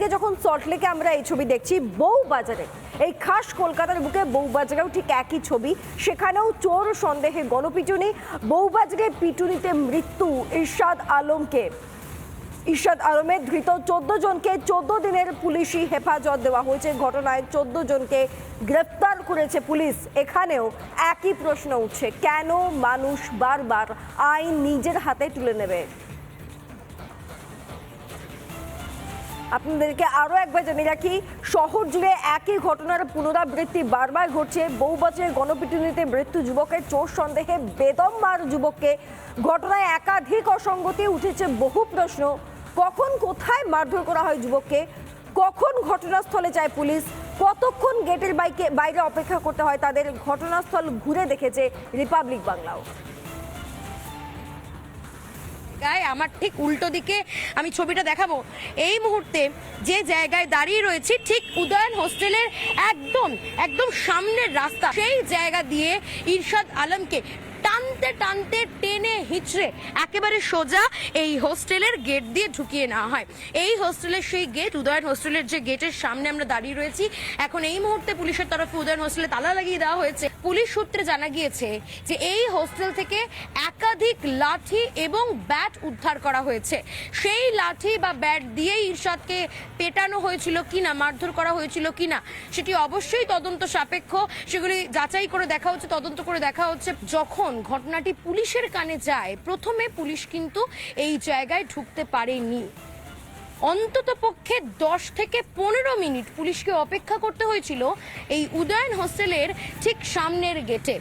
অন্যদিকে যখন সল্টলেকে আমরা এই ছবি দেখছি বউ বাজারে এই খাস কলকাতার বুকে বউবাজারেও ঠিক একই ছবি। সেখানেও চোর সন্দেহে গণপিটুনি, বউবাজারে পিটুনিতে মৃত্যু ইরশাদ আলমকে। ইরশাদ আলমের ধৃত চোদ্দ জনকে চোদ্দ দিনের পুলিশি হেফাজত দেওয়া হয়েছে। ঘটনায় চোদ্দ জনকে গ্রেফতার করেছে পুলিশ। এখানেও একই প্রশ্ন উঠছে, কেন মানুষ বারবার আইন নিজের হাতে তুলে নেবে? আপনাদেরকে আরও একবার জানিয়ে রাখি, শহর জুড়ে একই ঘটনার পুনরাবৃত্তি বারবার ঘটছে। বউবাজারে গণপিটুনিতে মৃত্যু যুবকের চোর সন্দেহে বেদম মার যুবককে ঘটনায় একাধিক অসঙ্গতি উঠেছে, বহু প্রশ্ন। কখন, কোথায় মারধর করা হয় যুবককে? কখন ঘটনাস্থলে যায় পুলিশ? কতক্ষণ গেটের বাইকে বাইরে অপেক্ষা করতে হয় তাদের? ঘটনাস্থল ঘুরে দেখেছে রিপাবলিক বাংলাও। জায়গায়, আমার ঠিক উল্টো দিকে আমি ছবিটা দেখাবো। এই মুহূর্তে যে জায়গায় দাঁড়িয়ে রয়েছি, ঠিক উদয়ন হোস্টেলের একদম একদম সামনের রাস্তা। সেই জায়গা দিয়ে ইরশাদ আলমকে টানতে টানতে, টেনে হিচড়ে একেবারে সোজা এই হোস্টেলের গেট দিয়ে ঢুকিয়ে নেওয়া হয়। এই হোস্টেলের সেই গেট, উদয়ন হোস্টেলের যে গেটের সামনে আমরা দাঁড়িয়ে রয়েছি, এখন এই মুহূর্তে পুলিশের তরফে উদয়ন হোস্টেলে তালা লাগিয়ে দেওয়া হয়েছে। পুলিশ সূত্রে জানা গিয়েছে যে এই হোস্টেল থেকে একাধিক লাঠি এবং ব্যাট উদ্ধার করা হয়েছে। সেই লাঠি বা ব্যাট দিয়েই ইরশাদকে পেটানো হয়েছিল কিনা, মারধর করা হয়েছিল কিনা, সেটি অবশ্যই তদন্ত সাপেক্ষ। সেগুলি যাচাই করে দেখা হচ্ছে, তদন্ত করে দেখা হচ্ছে যখন ঘটনাটি পুলিশের কানে যায়। প্রথমে পুলিশ কিন্তু এই জায়গায় ঢুকতে পারেনি। অন্তত পক্ষে দশ থেকে পনেরো মিনিট পুলিশকে অপেক্ষা করতে হয়েছিল এই উদয়ন হোস্টেলের ঠিক সামনের গেটে।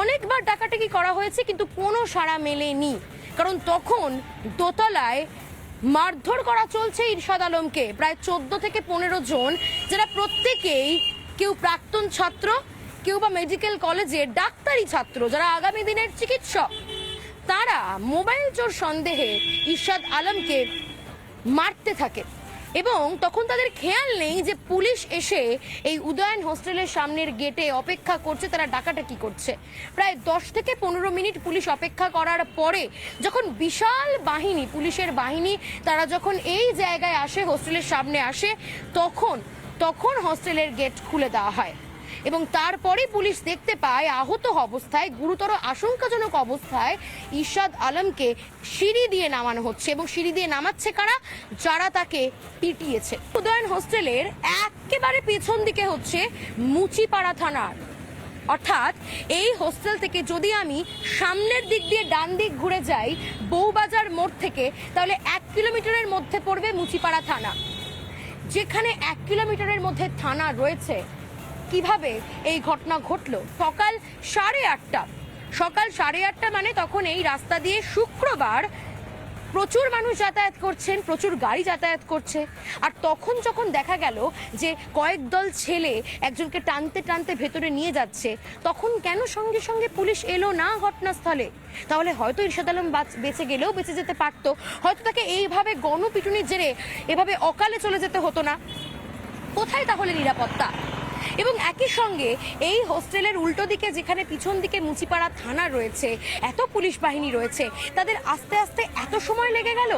অনেকবার ডাকাটাকি করা হয়েছে, কিন্তু কোনো সাড়া মেলেনি। কারণ তখন দোতলায় মারধর করা চলছে ইরশাদ আলমকে। প্রায় চোদ্দ থেকে পনেরো জন, যারা প্রত্যেকেই কেউ প্রাক্তন ছাত্র, কেউ বা মেডিকেল কলেজের ডাক্তারি ছাত্র, যারা আগামী দিনের চিকিৎসক। তারা মোবাইল চোর সন্দেহে ইরশাদ আলমকে মারতে থাকে। এবং তখন তাদের খেয়াল নেই যে পুলিশ এসে এই উদয়ন হোস্টেলের সামনের গেটে অপেক্ষা করছে, তারা ডাকাটাকি করছে। প্রায় দশ থেকে পনেরো মিনিট পুলিশ অপেক্ষা করার পরে যখন বিশাল বাহিনী, পুলিশের বাহিনী, তারা যখন এই জায়গায় আসে, হোস্টেলের সামনে আসে, তখন তখন হোস্টেলের গেট খুলে দেওয়া হয়। এবং তারপরে পুলিশ দেখতে পায়, আহত অবস্থায়, গুরুতর আশঙ্কাজনক অবস্থায় ইরশাদ আলমকে সিঁড়ি দিয়ে নামানো হচ্ছে। এবং সিঁড়ি দিয়ে নামাচ্ছে কারা? যারা তাকে পিটিয়েছে। উদয়ন হোস্টেলের একেবারে পেছন দিকে হচ্ছে মুচিপাড়া থানার। অর্থাৎ এই হোস্টেল থেকে যদি আমি সামনের দিক দিয়ে ডান দিক ঘুরে যাই, বউবাজার মোড় থেকে, তাহলে এক কিলোমিটারের মধ্যে পড়বে মুচিপাড়া থানা। যেখানে এক কিলোমিটারের মধ্যে থানা রয়েছে কীভাবে এই ঘটনা ঘটলো? সকাল সাড়ে আটটা। সকাল সাড়ে আটটা মানে তখন এই রাস্তা দিয়ে শুক্রবার প্রচুর মানুষ যাতায়াত করছেন, প্রচুর গাড়ি যাতায়াত করছে। আর তখন যখন দেখা গেল যে কয়েক দল ছেলে একজনকে টানতে টানতে ভেতরে নিয়ে যাচ্ছে, তখন কেন সঙ্গে সঙ্গে পুলিশ এলো না ঘটনাস্থলে? তাহলে হয়তো ইরশাদ আলম বাঁচ- গেলেও বেঁচে যেতে পারতো। হয়তো তাকে এইভাবে গণপিটুনির জেরে এভাবে অকালে চলে যেতে হতো না। কোথায় তাহলে নিরাপত্তা? এবং একই সঙ্গে এই হোস্টেলের উল্টো দিকে যেখানে পিছন দিকে মুচিপাড়া থানা রয়েছে, এত পুলিশ বাহিনী রয়েছে, তাদের আস্তে আস্তে এত সময় লেগে গেল?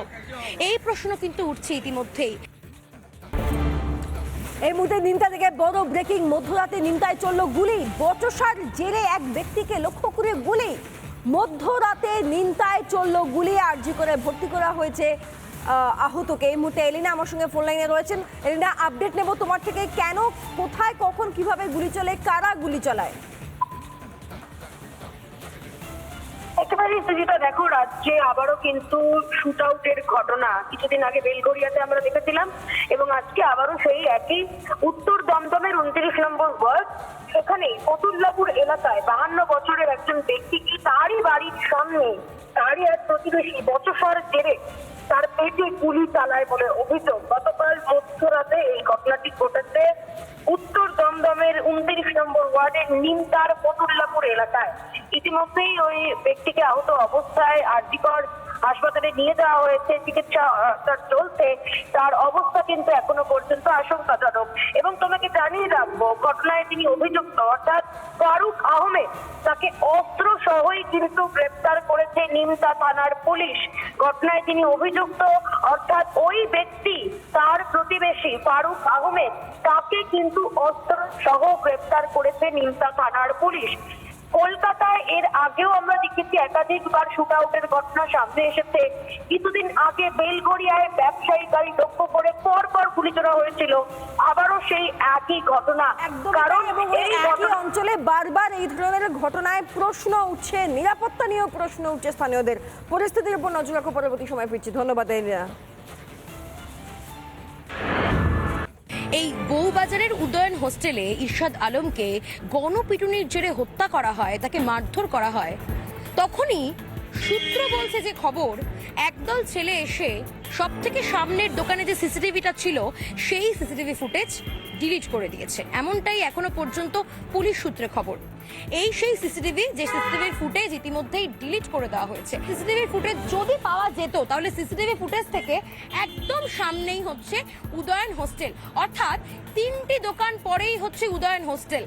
এই প্রশ্ন কিন্তু উঠছে ইতিমধ্যেই। এই মুহূর্তে নিমতা থেকে বড় ব্রেকিং মধ্যরাতে নিমতায় চলল গুলি। বচসার জেরে এক ব্যক্তিকে লক্ষ্য করে গুলি। মধ্যরাতে নিমতায় চলল গুলি আর্জি করে ভর্তি করা হয়েছে আহতকে এই মুহূর্তে এলিনা আমার সঙ্গে ফোন লাইনে রয়েছেন। এলিনা আপডেট নেব তোমার থেকে। কেন, কোথায়, কখন, কীভাবে গুলি চলে, কারা গুলি চালায়? দেখো, রাজ্যে আবারও কিন্তু শুট আউটের ঘটনা। কিছুদিন আগে বেলগড়িয়াতে আমরা দেখেছিলাম এবং আজকে আবারও সেই একই উত্তর দমদমের উনত্রিশ নম্বর ওয়ার্ড। সেখানে ফতুল্লাপুর এলাকায় বাহান্ন বছরের একজন ব্যক্তিকে তারই বাড়ির সামনে তারই এক প্রতিবেশী বচসার জেরে তার পেটে গুলি চালায় বলে অভিযোগ, গতকাল মধ্যরাতে এই ঘটনাটি ঘটেছে উত্তর দমদমের উনত্রিশ নম্বর ওয়ার্ডের নিমতার ফতুল্লাপুর এলাকায়। ইতিমধ্যেই ওই ব্যক্তিকে আহত অবস্থায় আরজিকর হাসপাতালে নিয়ে যাওয়া হয়েছে, চিকিৎসা তার চলছে। তার অবস্থা কিন্তু এখনও পর্যন্ত আশঙ্কাজনক। এবং তোমাকে জানিয়ে রাখব, ঘটনায় তিনি অভিযুক্ত, অর্থাৎ ফারুক আহমেদ তাকে অস্ত্র সহই কিন্তু গ্রেপ্তার করেছে নিমতা থানার পুলিশ। ঘটনায় তিনি অভিযুক্ত, অর্থাৎ ওই ব্যক্তি তার প্রতিবেশী ফারুক আহমেদ, তাকে কিন্তু অস্ত্র সহ গ্রেপ্তার করেছে নিমতা থানার পুলিশ। কলকাতায় এর আগেও আমরা দেখেছি একাধিকবার শুট আউটের ঘটনা সামনে এসেছে। কিছুদিন আগে বেলগড়িয়ায় ব্যবসায়ী গাড়ি লক্ষ্য করে পর পর গুলি ছোড়া হয়েছিল। আবারও সেই একই ঘটনা। কারণ এবং এই অঞ্চলে বারবার এই ধরনের ঘটনায় প্রশ্ন উঠছে নিরাপত্তা নিয়েও প্রশ্ন উঠছে স্থানীয়দের। পরিস্থিতির উপর নজর রাখো পরবর্তী সময় ফিরছি। ধন্যবাদ এই বউবাজারের উদয়ন হোস্টেলে ইরশাদ আলমকে গণপিটুনির জেরে হত্যা করা হয়, তাকে মারধর করা হয়। তখনই সূত্র বলছে যে খবর, একদল ছেলে এসে সব থেকে সামনের দোকানে যে সিসিটিভিটা ছিল, সেই সিসিটিভি ফুটেজ ডিলিট করে দিয়েছে। এমনটাই এখনও পর্যন্ত পুলিশ সূত্রে খবর। এই সেই সিসিটিভি, যে সিসিটিভির ফুটেজ ইতিমধ্যেই ডিলিট করে দেওয়া হয়েছে। সিসিটিভির ফুটেজ যদি পাওয়া যেত, তাহলে সিসিটিভি ফুটেজ থেকে একদম সামনেই হচ্ছে উদয়ন হোস্টেল। অর্থাৎ তিনটি দোকান পরেই হচ্ছে উদয়ন হোস্টেল।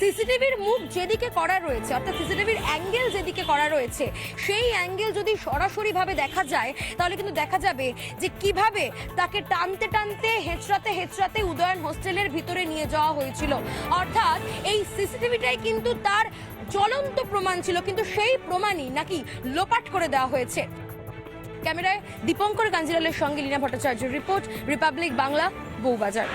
সিসিটিভির মুখ যেদিকে করা রয়েছে, অর্থাৎ সিসিটিভির অ্যাঙ্গেল যেদিকে করা রয়েছে, সেই অ্যাঙ্গেল যদি সরাসরিভাবে দেখা যায়, তাহলে কিন্তু দেখা যাবে যে কীভাবে তাকে টানতে টানতে, হেঁচড়াতে হেঁচড়াতে উদয়ন হোস্টেলের ভিতরে নিয়ে যাওয়া হয়েছিল। অর্থাৎ এই সিসিটিভিটাই কিন্তু তার চলন্ত প্রমাণ ছিল, কিন্তু সেই প্রমাণই নাকি লোপাট করে দেওয়া হয়েছে। ক্যামেরায় দীপঙ্কর কাঞ্জিলালের সঙ্গে লীনা ভট্টাচার্যের রিপোর্ট, রিপাবলিক বাংলা, বউবাজার।